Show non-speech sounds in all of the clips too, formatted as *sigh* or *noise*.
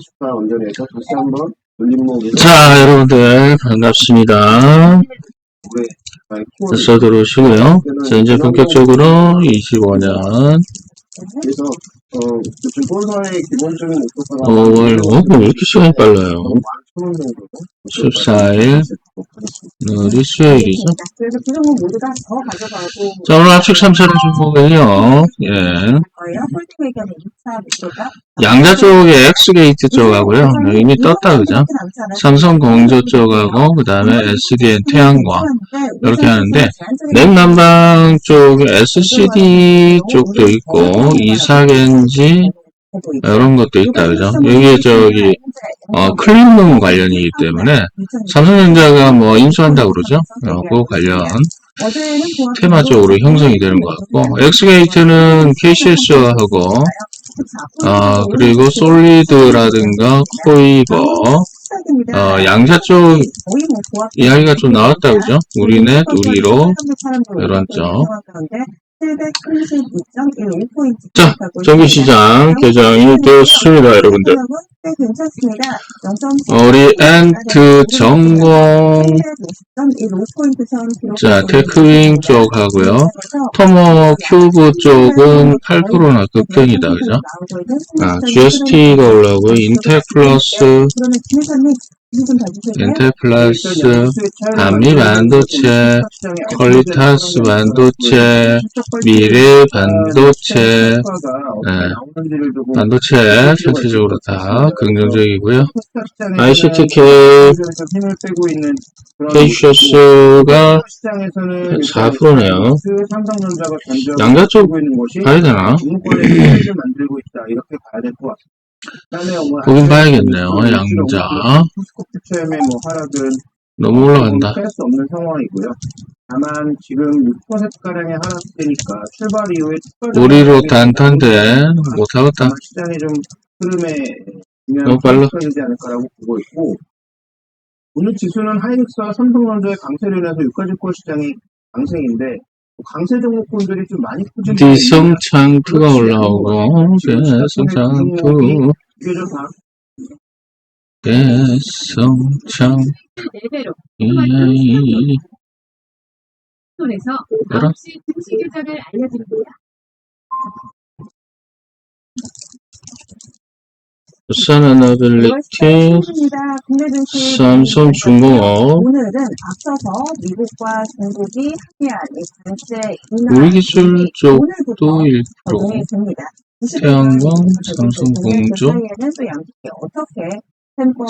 수가 원전에서 다시 한번 돌림목에서 자, 여러분들, 반갑습니다. 자, 들어오시고요. 자, 이제 본격적으로 25년 그래서 어, 지금 본사의 기본적인 목표가 5월, 어, 왜 이렇게 시간이 빨라요? 천원 정도로 14일, 오늘이 수요일이죠. 그래서 그 종목 모두 다더 가져가고 자, 오늘 압축 3차로 주목은요, 예. 거예요. 홀딩 의견의 2차 목표가 양자 쪽에 X게이트 쪽하고요. 네, 이미 떴다, 그죠? 삼성 공조 쪽하고, 그 다음에 SDN 태양광. 이렇게 하는데, 넷난방 쪽에 SCD 쪽도 있고, 이사겐지, 이런 것도 있다, 그죠? 여기에 저기, 어, 클린룸 관련이기 때문에, 삼성전자가 뭐 인수한다고 그러죠? 어, 그 관련 테마적으로 형성이 되는 것 같고, 엑스게이트는 KCS하고, 어, 그리고 솔리드라든가 코이버, 어, 양자 쪽 이야기가 좀 나왔다, 그죠? 우리넷, 우리로, 이런 쪽. 자, 정기시장 개장이 되었습니다, 여러분들. 네, 괜찮습니다. 어, 우리 엔트 전공, 자, 테크윙 쪽 하고요. 토모 큐브 쪽은 8%나 급등이다, 그죠? 아, GST가 올라오고, 인텔플러스, 인텔플러스, 한미 반도체, 퀄리타스 반도체, 미래 반도체, 네, 반도체 전체적으로 다 긍정적이고요. ICTK, 시장에서는 4%네요. 그 삼성전자가 견적 양자 쪽 봐야 되나? *clears throat* 그다음에 뭐 보긴 봐야겠네요, 양자. 코스코 퓨처엠의 뭐 하락은 너무 올라간다. 할수 없는 상황이고요. 다만 지금 6%가량의 하락세니까 출발 이후에 우리로 단탄데 못하겠다. 아마 시장이 좀 흐름에 너무 빨라. 되지 않을까라고 보고 있고 오늘 지수는 하이닉스와 삼성전자의 강세로 인해서 유가증권 시장이 강세인데 뭐 강세 종목군들이 좀 많이 꾸준히 디성창투가 올라오고 대성창투 대성창 4배로 이 손에서 알아? 9시 증시 계좌를 알려드립니다. 부산하나빌리티 국내 증시 삼성중공업 우리기술 쪽도 오늘부터 1% 적용이 됩니다. 태양광, 삼성공조.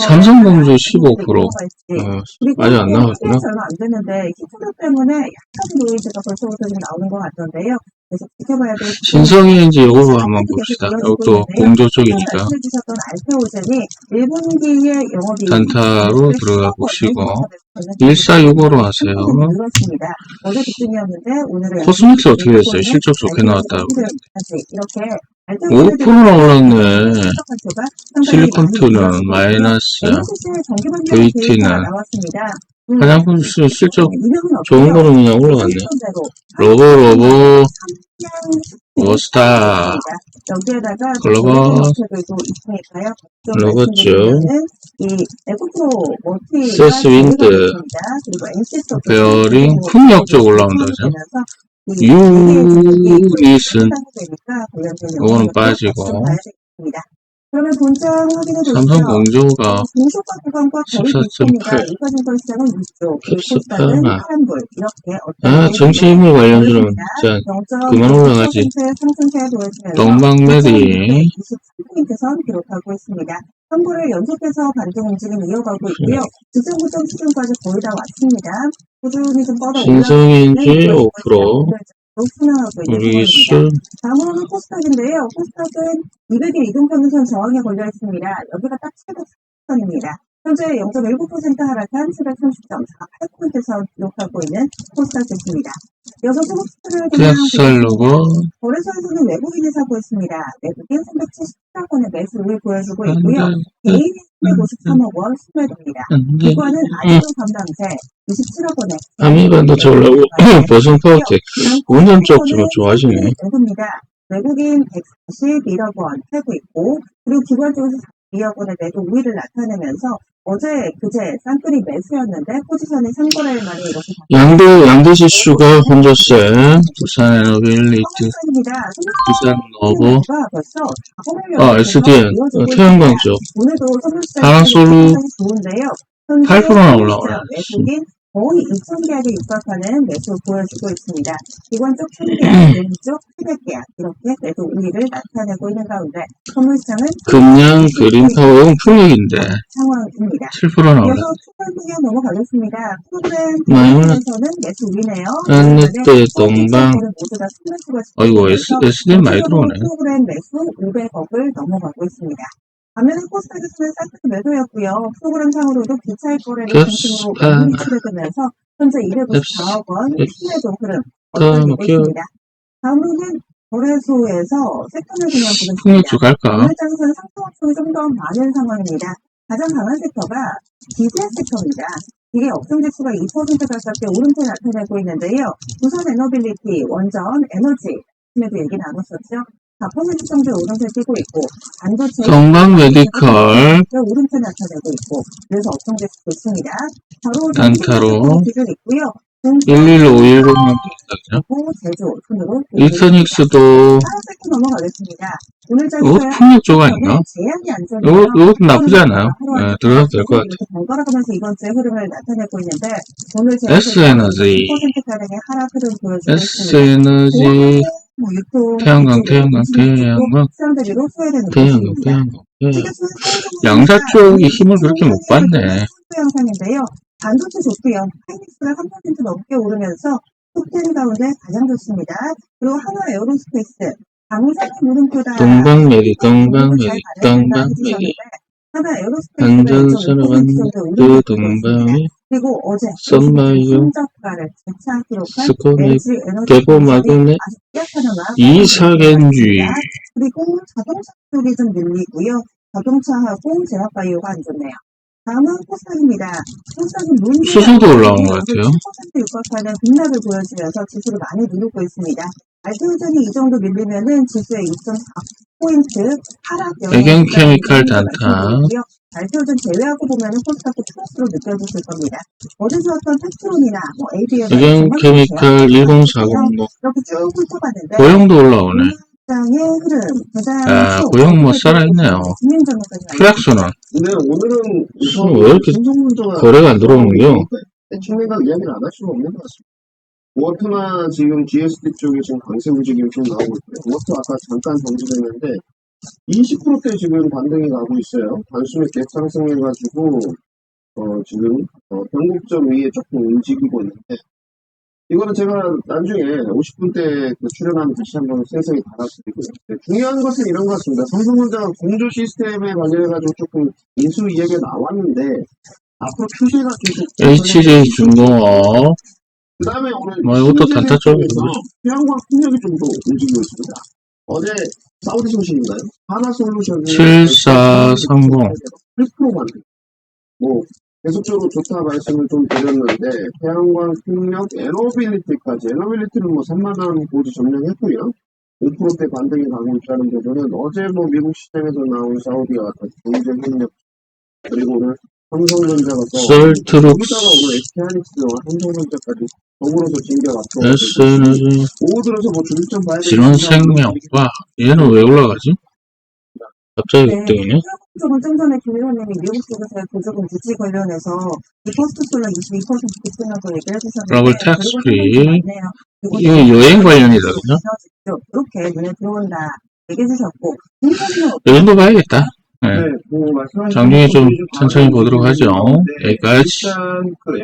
삼성공조 15%. 갈지 어, 그리고 아직 안 나왔구나. 얼마 안 됐는데 때문에 약간 노이즈가 벌써부터 좀 나오는 것 같던데요. 그래서 지켜봐야 될 신성인지 이거 한번 봅시다. 이것도 공조 쪽이니까 말씀해주셨던 알테오젠이 1분기에 영업이익이 단타로 들어가 보시고 1465로 하세요. 코스믹스 어떻게 됐어요? 실적 좋게 나왔다고. 이렇게 5%나 올랐네. 실리콘투는 마이너스, VT는 화장품 실- 실적 좋은 거는 그냥 올라갔네. 로봇 말씀드리면은 이 에코프로 멀티 세스 윈드, 베어링 풍력 쪽 올라온다 그죠? 유리슨 이거는 빠지고 그러면 본장 확인해 보시죠. 삼성 공조가 공소가 구간과 거의 14.8. 비슷합니다. 이과증권 시장은 위쪽, 그리고 캡스파. 코스닥은 파란불 이렇게 아 정치인물 관련주는 진짜 그만 올라가지. 상승세 보여주면서 동방메디 23포인트 선 기록하고 있습니다. 선물을 연속해서 반등 움직임 이어가고 있고요. 지정 고점 수준까지 거의 다 왔습니다. 꾸준히 좀 뻗어 신성인지 5% 높순항하고 있는 우리 상황입니다. 수 다음으로는 코스닥인데요. 코스닥은 200일 이동평균선 저항에 걸려 있습니다. 여기가 딱 700선입니다. 현재 0.19% 하락한 730.48포인트 선 기록하고 있는 코스닥 지수입니다. 이어서 소금스트를 계약살로고 거래소에서는 외국인이 사고 있습니다. 외국인 374건의 매수를 보여주고 있고요. 개인이 353억 원 순매도입니다. 기관은 아이돌 담당세 27억 원에 아미반도체 올라오고 보성 파워텍 운전 쪽좀 좋아지네. 외국입니다. 외국인 141억 원 팔고 있고 그리고 기관 쪽에서 2억 원의 매도 우위를 나타내면서 어제 그제 쌍끌이 매수였는데 포지션이 3거래일 만에 이렇게 양대, 양대 지수가 혼조세, 부산 에너빌리티, 성장입니다. 부산 너버, 벌써 4번을 아, SDN, 어, 태양광 쪽. 하나솔루 좋은데요. 8%나 올라오네. 거의 2천 계약에 육박하는 매수 보여주고 있습니다. 이건 쪽 1000계약, 왼쪽 700계약 이렇게 매도 우위를 나타내고 있는 가운데 선물시장은 금양 그린타워용 풍력인데, 상황입니다. 7% 나오네. 이어서 추가 분야 넘어가겠습니다. 프로그램 마이너스 에서는 매수 우위네요. 동방, 모두 다 순매수가 아이고, S, SDN 많이 들어오네. 프로그램 매수 500억을 넘어가고 있습니다. 반면에 코스닥에서는 사이트 매도였고요. 프로그램 상으로도 기차의 거래를 겹- 중심으로 아. 매물이 추가되면서 현재 254억 원 겹- 순매도 흐름 다음 어떻게 볼게요. 있습니다. 다음으로는 거래소에서 섹터를 그냥 보겠습니다. 오늘 장에서는 상승업종이 좀 더 많은 상황입니다. 가장 강한 섹터가 기재 섹터입니다. 이게 업종 지수가 2% 가깝게 오름세 나타내고 있는데요. 우선 에너빌리티, 원전, 에너지, 에도 얘기 나눴었죠. 4% 정도 오름세 띄고 있고, 반도체, 동방 메디컬, 오름세 나타내고 있고, 그래서 업종 지수 좋습니다. 단타로 기준 있고요. 11510만 있다죠. 제조, 순으로 이터닉스도, 장에서요. 풍력 쪽 아닌가? 이거, 이것도 나쁘지 않아요. 네, 들어가도 될 것 같아요. 이렇게 번갈아가면서 이번 주에 흐름을 나타내고 있는데 오늘 제가 S에너지, 10%가량의 하락 흐름 보여주고 있습니다. S에너지, 뭐 태양광, 태양광, 태양광, 대비로 태양광. 태양광, 태양광. 시계수는 양자 쪽이 힘을 그렇게 못 받네. 양상인데요. 반도체 좋고요. 하이닉스가 3% 넘게 오르면서 톱10 가운데 가장 좋습니다. 그리고 한화 에어로스페이스 방산 물음표다. 동방 메디, 동방 메디, 동방 메디. 하나 에어로스페이스 안전선을 만두 동방이 그리고 어제 에너지 개보마그네, 아주 약하나마 이사겐쥐, 그리고 자동차 쪽이 좀 밀리고요. 자동차하고 제약바이오가 안 좋네요. 다음은 코스닥입니다. 코스닥은 수소도 올라온 것 같아요. 10% 육박하는 급락을 보여주면서 지수를 많이 누르고 있습니다. 알트오전이 이 정도 밀리면은 지수의 2.4포인트 하락 애경 케미칼 단타. 알트오전 제외하고 보면은 코스닥도 플러스로 느껴지실 겁니다. 어제 좋았던 텍트론이나 뭐 ABM 애경 케미칼 1040, 뭐, 이렇게 쭉 훑어봤는데 고용도 올라오네. 흐름 아, 또 고용 뭐 살아있네요. 플렉스는 근데 오늘은 우선 왜 이렇게 거래가 안 들어오는겨? 대충 내가 이야기를 안 할 수가 없는 것 같습니다. 워트나 지금 GSD 쪽에 지금 강세 움직임이 좀 나오고 있고요. 워트 아까 잠깐 정지됐는데 20%대 지금 반등이 나고 있어요. 단순히 갭상승해가지고 어, 지금 어, 변곡점 위에 조금 움직이고 있는데 이거는 제가 나중에 50분 때그 출연하면 다시 한번 세세히 달아드리고요. 네, 중요한 것은 이런 것 같습니다. 삼성전자가 공조 시스템에 관련해가지고 조금 인수 이야기가 나왔는데 앞으로 추세가 계속 HJ 중공업, 그 다음에 오늘 뭐 이것도 단타 쪽이고. 태양광 풍력이 좀 더 움직이고 있습니다. 어제 사우디 소식인가요? 하나솔루션이 7430. 8% 만들. 뭐 계속적으로 좋다 말씀을 좀 드렸는데 태양광 풍력 에너빌리티까지 에너빌리티는 뭐 3만 원 고지 점령했고요. 5%대 반등이 가고 있다는 부분은 어제 뭐 미국 시장에서 나온 사우디와 같은 경제 협력 그리고 오늘 삼성전자가 또 썰트룩스, 여기다가 오늘 SK하이닉스와 삼성전자까지 오후 들어서 뭐 봐야 되겠다. 진원생명. 와, 얘는 왜 올라가지? 갑자기 네, 급등이네? 쪽은 좀 전에 김 의원님이 미국 쪽에서의 보조금 유지 관련해서 이 코스트 솔라 22% 급등하고 얘기를 해주셨는데 러블 그리고 텍스 좀 프리. 많네요. 그리고 이거 여행 관련이다, 그죠? 이렇게 눈에 들어온다 얘기해 주셨고 이 정도 봐야겠다. 네. 네, 뭐 말씀하신 장중에 좀 천천히 보도록 하죠. 네, 여기까지. 일단 그